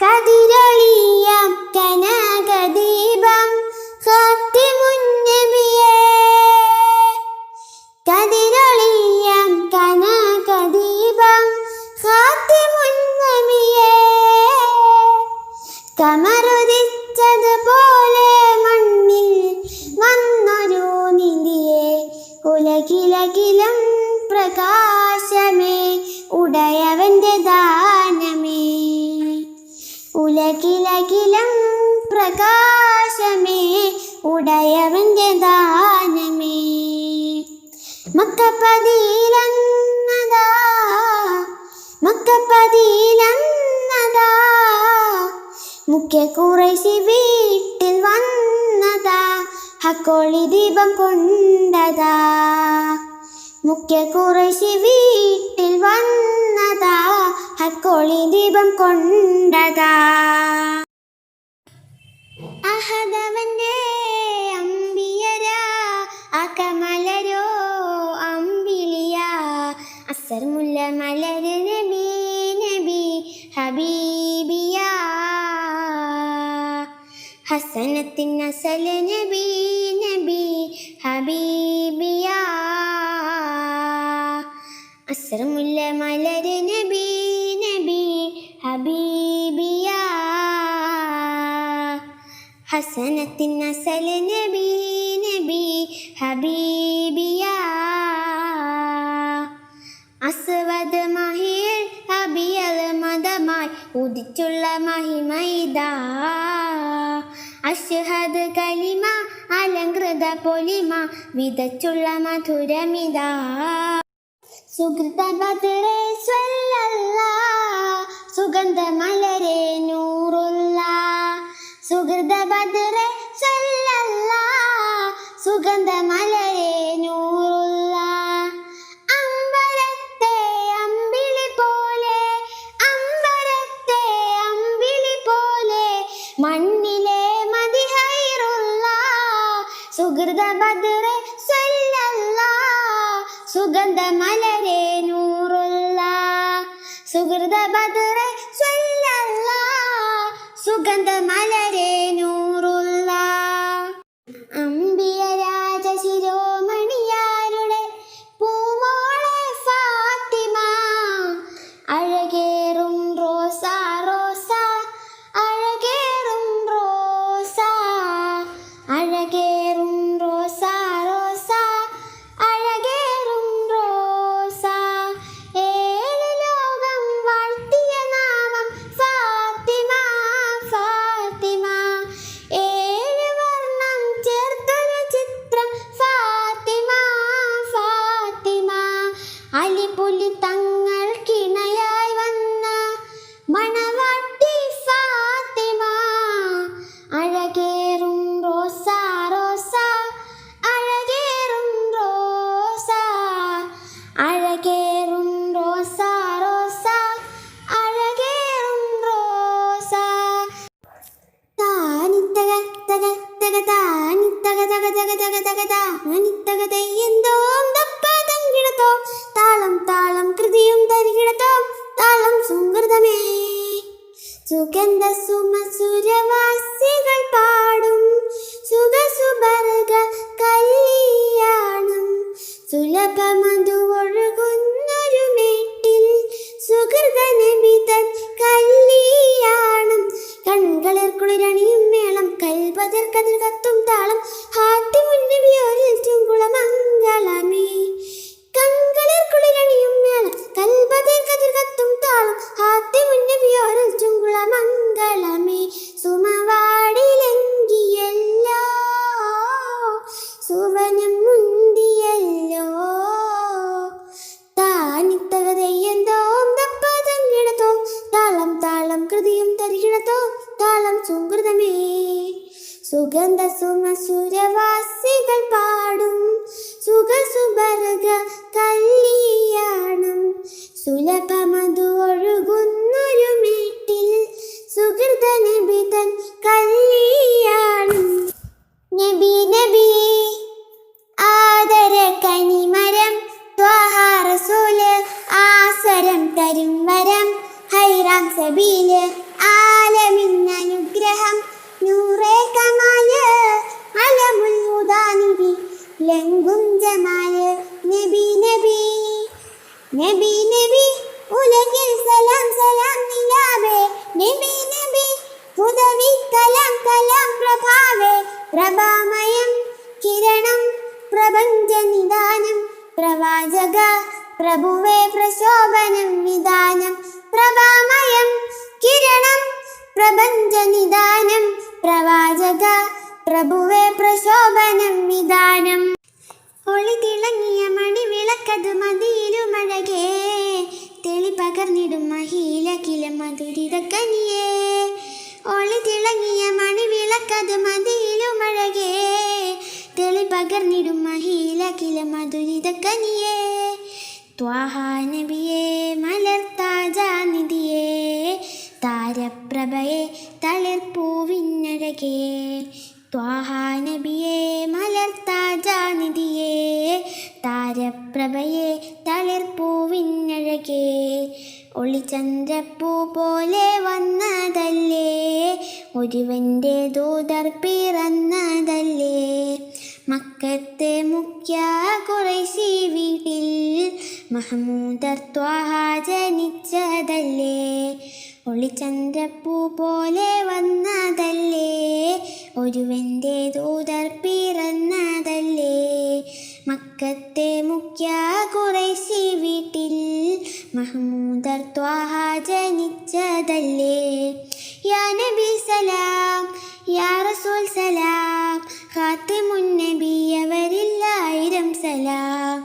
கதிரொளி പ്രകാശമേ ഉടയവന്റെ ദാനമേ. മക്കപ്പതിയിലെന്നതാ മക്കപ്പതിയിലെന്നതാ. മുഖ്യ കുറേശി വീട്ടിൽ വന്നതാ ഹക്കോളി ദീപം കൊണ്ടതാ. മുഖ്യ കുറേശി വീട്ടിൽ വന്നതാ ഹക്കോളി ദീപം കൊണ്ടതാ. അമ്പിയരാ അകമലരോ നബി നബി ഹസനത്തിൻ അസല നബി നബി ഹബീബിയ. അസർ മലര് നബി ഹസനത്തിൻ അസൽ നബി നബി ഹബീബിയ. അസ്വദ് മഹിൽ അബിയൽ മതമായി ഉദിച്ചുള്ള മഹിമൈദ അഷ്ഹദ് കലിമ അലങ്കൃത പൊലിമ വിതച്ചുള്ള മധുരമിതാ. സുഹൃത മലരെ നൂറുള്ള സുഹൃത സുഗന്ധ അമ്പിളി പോലെ അമ്പിളി പോലെ മണ്ണിലെ മതിഹൈറുള്ള. സുഹൃത ബദ്രെ സ്വല്ലല്ലാ സുഗന്ധ da da da da കുളിരണിയും മേളം കൽപതിൽ കതിർ കത്തും താളം ഹാത്തി മുന്നബിയോരിൽ ചുങ്കുളമംഗളമേ കങ്കളിൽ കുളിരണിയും മേളം കൽപതിൽ കതിർ കത്തും താളം ഹാത്തി മുന്നബിയോരിൽ ചുങ്കുളമംഗളമേ സുമവാടിലെങ്കിയല്ലോ തരികിടത്തോ താളം സുഹൃതമേ. സുഗന്ധ സുമസുരവാസികൾ പാടും. സുഖസുബർഗ കല്യാണം. സുലഭമതു ഒഴുകുന്നൊരു മേട്ടിൽ സുഹൃത നബിതൻ കല്യാണം. നബി നബി ആദര കനിമരം ത്വഹാറസൂൽ ആസരം തരും വരം. ഹൈറാം സബീൽ നൂറേ കമാൽ അലമുൽ ഉദാനിബി ലങ്കും നബി നബി. നബി നബി ഉലകിൽ സലാം സലാം നിലാവേ. നബി നബി ഉദവി കലാം കലാം പ്രഭാവേ. പ്രഭാമയം കിരണം പ്രപഞ്ച നിദാനം പ്രവാചക പ്രഭുവേ പ്രശോഭനം വിദാ കില മധുരിതക്കനിയേ ഒളി തിളങ്ങിയ മണിവിളക്കത് മതിയിലുമഴകേ തെളി പകർന്നിടും മഹീല കില മധുരിതക്കനിയേ. ത്വാഹാനബിയേ മലർത്താജാനിധിയേ. താരപ്രഭയെ തളിർപ്പൂവിനഴകേ. ത്വാഹാനബിയെ മലർത്താജാനിധിയേ. താരപ്രഭയെ തളിർപ്പൂവിനഴകേ. ഒളിചന്ദ്രപ്പൂ പോലെ വന്നതല്ലേ? ഒരുവന്റെ ദൂതർ പിറന്നതല്ലേ? മക്കത്തെ മുഖ്യ കുറേശി വീട്ടിൽ മഹമൂദർ ത്വാഹ ജനിച്ചതല്ലേ? ഒളിചന്ദ്രപ്പൂ പോലെ വന്നതല്ലേ? ഒരുവന്റെ ദൂതർ പിറന്നതല്ലേ? മക്കത്തെ മുഖ്യ വീട്ടിൽ മഹമൂദർ ത്വാഹ ജനിച്ചതല്ലേ യാ നബി സലാം യാ റസൂൽ സലാം ഖാത്തിമുൻ നബി അവരിൽ ആയിരം സലാം.